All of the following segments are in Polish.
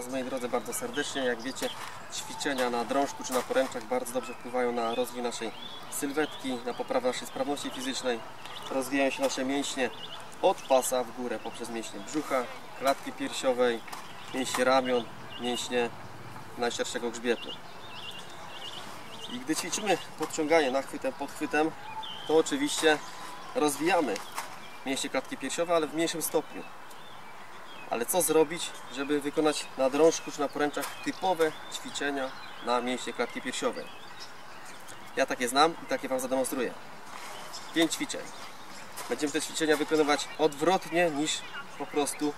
Was moi drodzy bardzo serdecznie. Jak wiecie, ćwiczenia na drążku czy na poręczach bardzo dobrze wpływają na rozwój naszej sylwetki, na poprawę naszej sprawności fizycznej. Rozwijają się nasze mięśnie od pasa w górę poprzez mięśnie brzucha, klatki piersiowej, mięśnie ramion, mięśnie najszerszego grzbietu. I gdy ćwiczymy podciąganie nachwytem, podchwytem, to oczywiście rozwijamy mięśnie klatki piersiowe, ale w mniejszym stopniu. Ale co zrobić, żeby wykonać na drążku czy na poręczach typowe ćwiczenia na mięśnie klatki piersiowej? Ja takie znam i takie Wam zademonstruję. 5 ćwiczeń. Będziemy te ćwiczenia wykonywać odwrotnie niż po prostu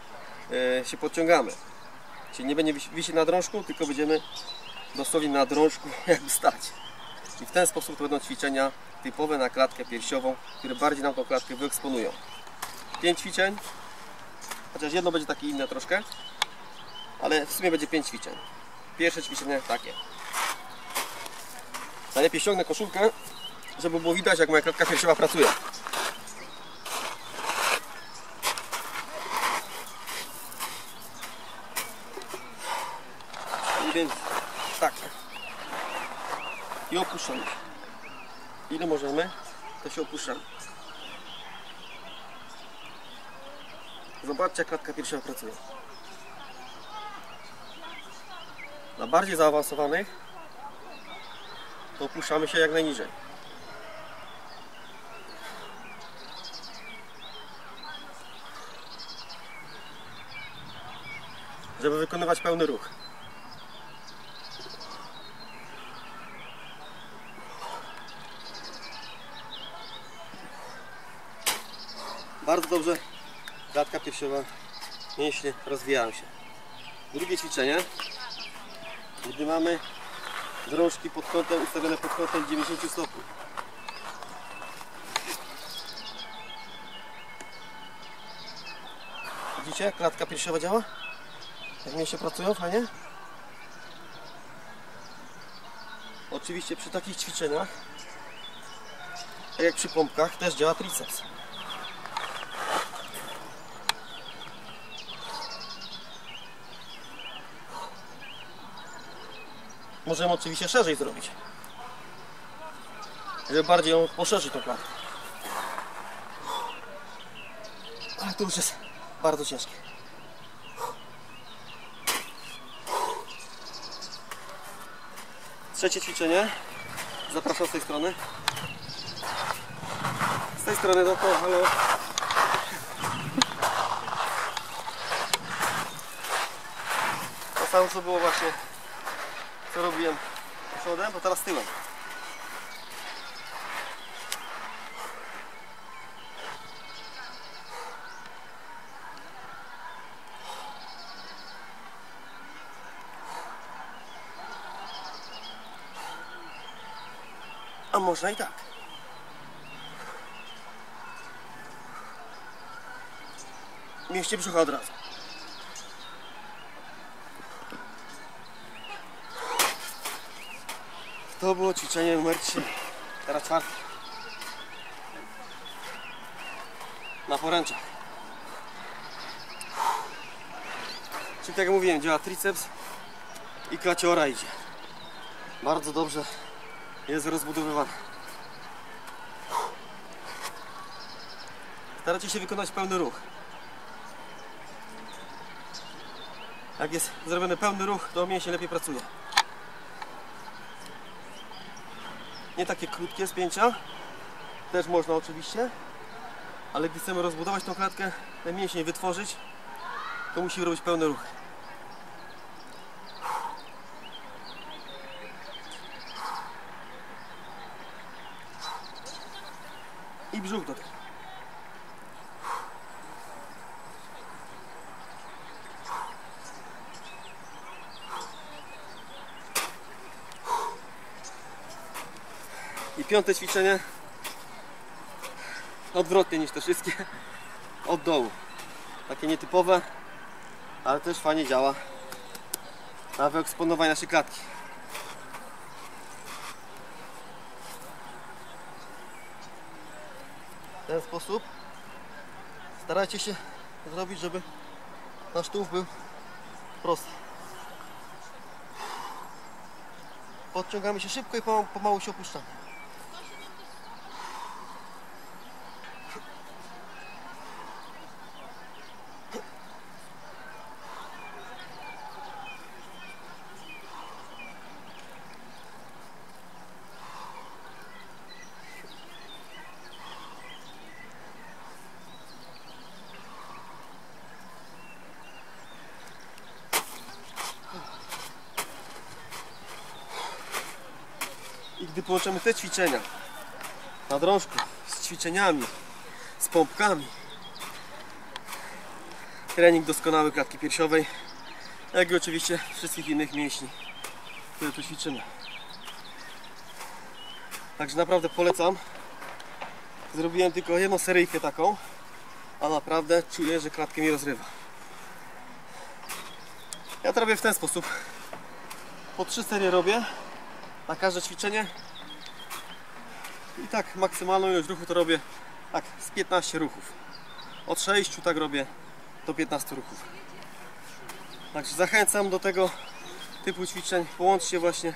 e, się podciągamy. Czyli nie będzie wisieć na drążku, tylko będziemy dosłownie na drążku jakby stać. I w ten sposób to będą ćwiczenia typowe na klatkę piersiową, które bardziej nam tą klatkę wyeksponują. 5 ćwiczeń, chociaż jedno będzie takie inne troszkę, ale w sumie będzie 5 ćwiczeń. Pierwsze ćwiczenie takie. Najlepiej ściągnę koszulkę, żeby było widać jak moja klatka piersiowa pracuje. I więc tak. I opuszczamy. Ile możemy, to się opuszczamy. Zobaczcie jak klatka piersiowa pracuje. Na bardziej zaawansowanych opuszczamy się jak najniżej. Żeby wykonywać pełny ruch. Bardzo dobrze klatka piersiowa, mięśnie rozwijają się. Drugie ćwiczenie, gdy mamy drążki pod kątem ustawione pod kątem 90 stopni. Widzicie klatka piersiowa działa? Jak mięśnie pracują fajnie? Oczywiście przy takich ćwiczeniach, tak jak przy pompkach, też działa triceps. Możemy oczywiście szerzej zrobić. Żeby bardziej ją poszerzyć tą klatkę. Ale to już jest bardzo ciężkie. Trzecie ćwiczenie. Zapraszam z tej strony. Z tej strony no to halo. To samo co było właśnie co robiłem przodem, to teraz tyłem. A można i tak. Mieście brzucha od razu. To było ćwiczenie numer 3. Teraz czwarte. Na poręczach. Czyli tak jak mówiłem, działa triceps i klaciora idzie. Bardzo dobrze jest rozbudowywana. Staracie się wykonać pełny ruch. Jak jest zrobiony pełny ruch, to mięśnie lepiej pracuje. Nie takie krótkie spięcia, też można oczywiście, ale gdy chcemy rozbudować tą klatkę, ten mięsień wytworzyć, to musimy robić pełny ruch. I brzuch do tego. I piąte ćwiczenie odwrotnie niż te wszystkie od dołu. Takie nietypowe, ale też fajnie działa na wyeksponowanie naszej klatki. W ten sposób starajcie się zrobić, żeby nasz tułów był prosty. Podciągamy się szybko i pomału, się opuszczamy. Gdy połączymy te ćwiczenia na drążku z ćwiczeniami, z pompkami, trening doskonały klatki piersiowej, jak i oczywiście wszystkich innych mięśni, które tu ćwiczymy. Także naprawdę polecam. Zrobiłem tylko jedną seryjkę taką, a naprawdę czuję, że klatkę mi rozrywa. Ja to robię w ten sposób. Po trzy serie robię na każde ćwiczenie. I tak maksymalną ilość ruchu to robię tak z 15 ruchów. Od 6 tak robię do 15 ruchów. Także zachęcam do tego typu ćwiczeń. Połączcie właśnie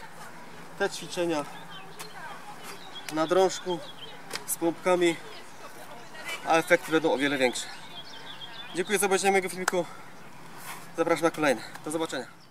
te ćwiczenia na drążku z pompkami, a efekty będą o wiele większe. Dziękuję za obejrzenie mojego filmiku. Zapraszam na kolejne. Do zobaczenia.